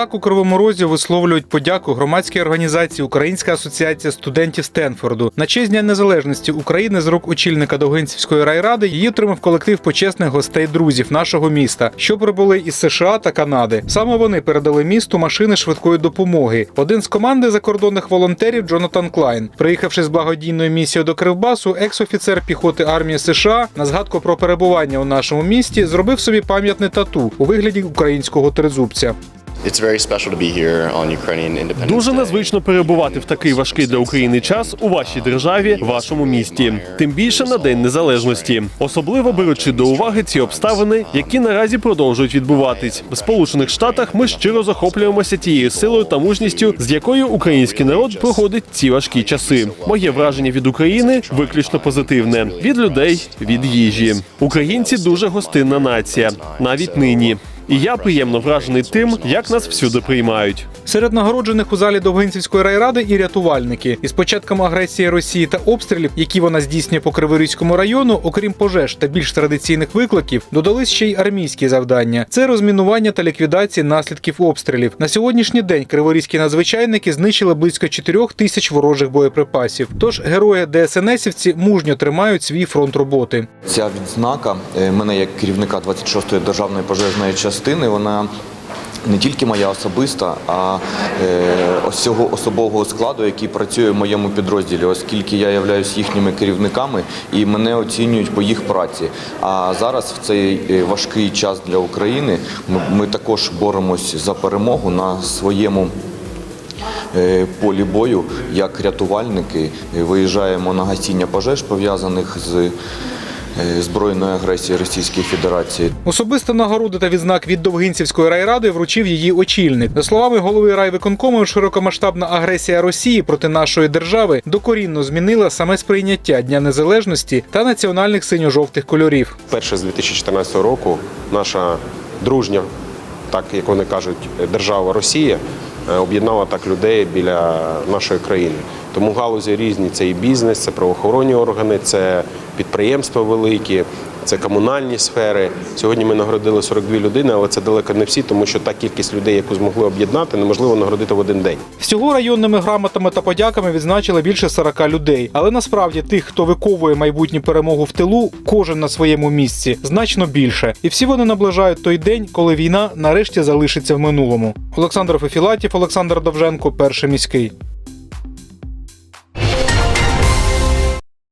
Так у Кривому Розі висловлюють подяку громадській організації Українська асоціація студентів Стенфорду. На честь Дня незалежності України з рук очільника Довгинцівської райради її отримав колектив почесних гостей друзів нашого міста, що прибули із США та Канади. Саме вони передали місту машини швидкої допомоги. Один з команди закордонних волонтерів Джонатан Клайн, приїхавши з благодійною місією до Кривбасу, екс-офіцер піхоти армії США на згадку про перебування у нашому місті зробив собі пам'ятне тату у вигляді українського тризубця. Дуже незвично перебувати в такий важкий для України час у вашій державі, вашому місті, тим більше на день незалежності, особливо беручи до уваги ці обставини, які наразі продовжують відбуватись в Сполучених Штатах. Ми щиро захоплюємося тією силою та мужністю, з якою український народ проходить ці важкі часи. Моє враження від України виключно позитивне від людей, від їжі. Українці дуже гостинна нація, навіть нині. І я приємно вражений тим, як нас всюди приймають. Серед нагороджених у залі Довгинцівської райради і рятувальники. Із початком агресії Росії та обстрілів, які вона здійснює по Криворізькому району, окрім пожеж та більш традиційних викликів, додались ще й армійські завдання: це розмінування та ліквідація наслідків обстрілів. На сьогоднішній день криворізькі надзвичайники знищили близько 4 тисяч ворожих боєприпасів. Тож герої ДСНСівці мужньо тримають свій фронт роботи. Ця відзнака е, мене як керівника 26-ї державної пожежної частини, вона не тільки моя особиста, а е, ось цього особового складу, який працює в моєму підрозділі, оскільки я являюсь їхніми керівниками і мене оцінюють по їх праці. А зараз в цей е, важкий час для України ми, також боремось за перемогу на своєму е, полі бою як рятувальники виїжджаємо на гасіння пожеж пов'язаних з е, збройною агресією Російської Федерації. Особиста нагорода та відзнак від Довгинцівської райради вручив її очільник. За словами голови райвиконкому, широкомасштабна агресія Росії проти нашої держави докорінно змінила саме сприйняття Дня Незалежності та національних синьо-жовтих кольорів. Перше з 2014 року наша дружня, так як вони кажуть, держава Росія об'єднала так людей біля нашої країни. Тому галузі різні це і бізнес, це правоохоронні органи, це підприємства великі, це комунальні сфери. Сьогодні ми нагородили 42 людини, але це далеко не всі, тому що та кількість людей, яку змогли об'єднати, неможливо нагородити в один день. Всього районними грамотами та подяками відзначили більше 40 людей. Але насправді тих, хто виковує майбутню перемогу в тилу, кожен на своєму місці, значно більше. І всі вони наближають той день, коли війна нарешті залишиться в минулому. Олександр Фефілатів, Олександр Довженко, перший міський.